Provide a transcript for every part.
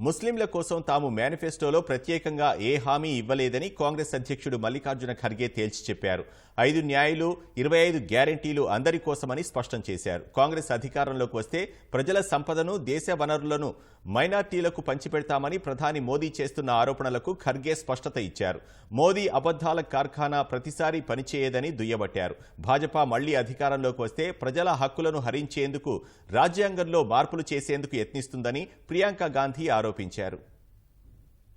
ముస్లింల కోసం తాము మేనిఫెస్టోలో ప్రత్యేకంగా ఏ హామీ ఇవ్వలేదని కాంగ్రెస్ అధ్యక్షుడు మల్లికార్జున ఖర్గే తేల్చి చెప్పారు. ఐదు న్యాయులు ఇరవై ఐదు గ్యారంటీలు అందరి కోసమని స్పష్టం చేశారు. కాంగ్రెస్ అధికారంలోకి వస్తే ప్రజల సంపదను దేశ వనరులను మైనార్టీలకు పంచిపెడతామని ప్రధాని మోదీ చేస్తున్న ఆరోపణలకు ఖర్గే స్పష్టత ఇచ్చారు. మోదీ అబద్ధాల కార్ఖానా ప్రతిసారి పనిచేయదని దుయ్యబట్టారు. భాజపా మళ్ళీ అధికారంలోకి వస్తే ప్రజల హక్కులను హరించేందుకు రాజ్యాంగంలో మార్పులు చేసేందుకు యత్నిస్తుందని ప్రియాంక గాంధీ ఆరోపించారు.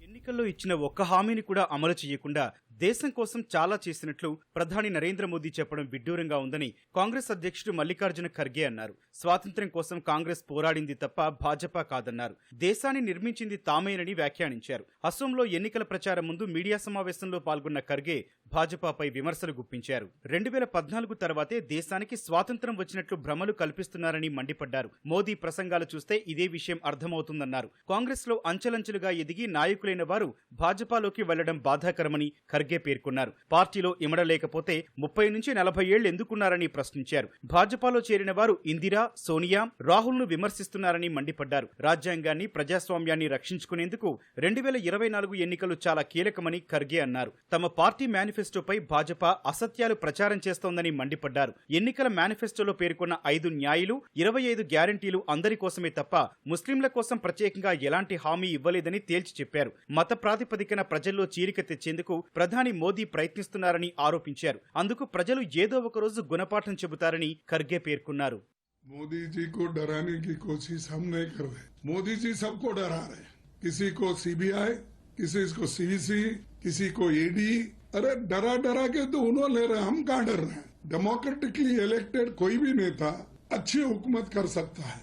ఎన్నికల్లో ఇచ్చిన ఒక్క హామీని కూడా అమలు చేయకుండా దేశం కోసం చాలా చేసినట్లు ప్రధాని నరేంద్ర మోదీ చెప్పడం విడ్డూరంగా ఉందని కాంగ్రెస్ అధ్యక్షుడు మల్లికార్జున ఖర్గే అన్నారు. స్వాతంత్ర్యం కోసం కాంగ్రెస్ పోరాడింది తప్ప భాజపా కాదన్నారు. దేశాన్ని నిర్మించింది తామేనని వ్యాఖ్యానించారు. అసోంలో ఎన్నికల ప్రచారం ముందు మీడియా సమావేశంలో పాల్గొన్న ఖర్గే భాజపాపై విమర్శలు గుప్పించారు. రెండు వేల పద్నాలుగు తర్వాతే దేశానికి స్వాతంత్ర్యం వచ్చినట్లు భ్రమలు కల్పిస్తున్నారని మండిపడ్డారు. మోదీ ప్రసంగాలు చూస్తే ఇదే విషయం అర్థమవుతుందన్నారు. కాంగ్రెస్లో అంచెలంచెలుగా ఎదిగి నాయకులైన వారు భాజపాలోకి వెళ్ళడం బాధాకరమని ఖర్గే పేర్కొన్నారు. పార్టీలో ఇమడలేకపోతే ముప్పై నుంచి నలభై ఏళ్ళు ఎందుకున్నారని ప్రశ్నించారు. భాజపాలో చేరిన వారు ఇందిరా సోనియా రాహుల్ను విమర్శిస్తున్నారని మండిపడ్డారు. రాజ్యాంగాన్ని ప్రజాస్వామ్యాన్ని రక్షించుకునేందుకు రెండు వేల ఇరవై నాలుగు ఎన్నికలు చాలా కీలకమని ఖర్గే అన్నారు. తమ పార్టీ మేనిఫెస్టోపై భాజపా అసత్యాలు ప్రచారం చేస్తోందని మండిపడ్డారు. ఎన్నికల మేనిఫెస్టోలో పేర్కొన్న ఐదు న్యాయులు ఇరవై ఐదు గ్యారంటీలు అందరి కోసమే తప్ప ముస్లింల కోసం ప్రత్యేకంగా ఎలాంటి హామీ ఇవ్వలేదని తేల్చి చెప్పారు. మత ప్రాతిపదికన ప్రజల్లో చీలిక తెచ్చేందుకు ప్రధాని మోదీ ప్రయత్నిస్తున్నారని ఆరోపించారు అందుకు ప్రజలు ఏదో ఒక రోజు గుణపాఠం చెబుతారని ఖర్గే పేర్కొన్నారు मोदी जी को डराने की कोशिश हम नहीं कर रहे मोदी जी सबको डरा रहे हैं किसी को सीबीआई किसी को सीवीसी किसी को ईडी अरे डरा डरा के तो उन्होंने ले रहे हैं हम कहाँ डर रहे हैं डेमोक्रेटिकली इलेक्टेड कोई भी नेता अच्छी हुकूमत कर सकता है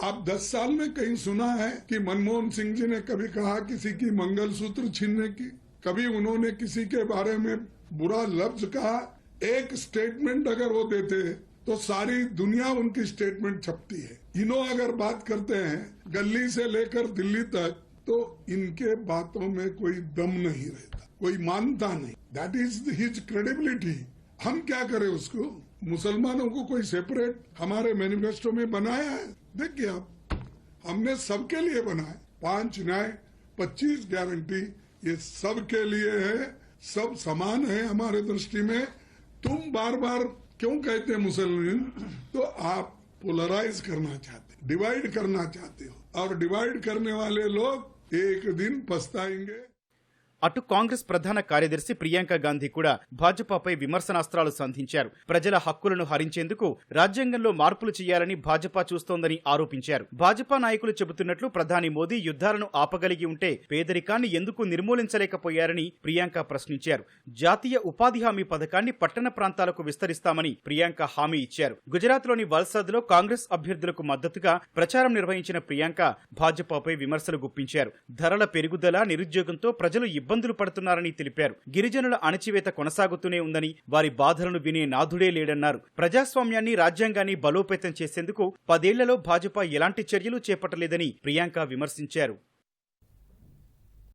आप दस साल में कहीं सुना है कि मनमोहन सिंह जी ने कभी कहा किसी की मंगलसूत्र छीनने की कभी उन्होंने किसी के बारे में बुरा लफ्ज कहा? एक स्टेटमेंट अगर वो देते तो सारी दुनिया उनकी स्टेटमेंट छपती है। इन्हों अगर बात करते हैं, गली से लेकर दिल्ली तक तो इनके बातों में कोई दम नहीं रहता, कोई मानता नहीं। दैट इज़ हिज क्रेडिबिलिटी हम क्या करें उसको? मुसलमानों को कोई सेपरेट हमारे मैनिफेस्टो में बनाया है? देखिए आप, हमने सबके लिए बनाया पाँच न्याय, पच्चीस गारंटी ये सबके लिए है, सब समान है हमारे दृष्टि में। तुम बार बार क्यों कहते हैं मुसलमान? तो आप पोलराइज करना चाहते डिवाइड करना चाहते हो। और डिवाइड करने वाले लोग एक दिन पछताएँगे। అటు కాంగ్రెస్ ప్రధాన కార్యదర్శి ప్రియాంక గాంధీ కూడా భాజపాపై విమర్శనాస్త్రాలు సంధించారు. ప్రజల హక్కులను హరించేందుకు రాజ్యాంగంలో మార్పులు చేయాలని భాజపా చూస్తోందని ఆరోపించారు. భాజపా నాయకులు చెబుతున్నట్లు ప్రధాని మోదీ యుద్ధాలను ఆపగలిగి ఉంటే పేదరికాన్ని ఎందుకు నిర్మూలించలేకపోయారని ప్రియాంక ప్రశ్నించారు. జాతీయ ఉపాధి హామీ పథకాన్ని పట్టణ ప్రాంతాలకు విస్తరిస్తామని ప్రియాంక హామీ ఇచ్చారు. గుజరాత్లోని వల్సాద్లో కాంగ్రెస్ అభ్యర్థులకు మద్దతుగా ప్రచారం నిర్వహించిన ప్రియాంక భాజపాపై విమర్శలు గుప్పించారు. ధరల పెరుగుదల నిరుద్యోగంతో ప్రజలు ఇబ్బందులు పడుతున్నారని తెలిపారు. గిరిజనుల అణచివేత కొనసాగుతూనే ఉందని వారి బాధలను వినే నాథుడే లేడన్నారు. ప్రజాస్వామ్యాన్ని రాజ్యాంగాన్ని బలోపేతం చేసేందుకు పదేళ్ళలో భాజపా ఎలాంటి చర్యలు చేపట్టలేదని ప్రియాంక విమర్శించారు.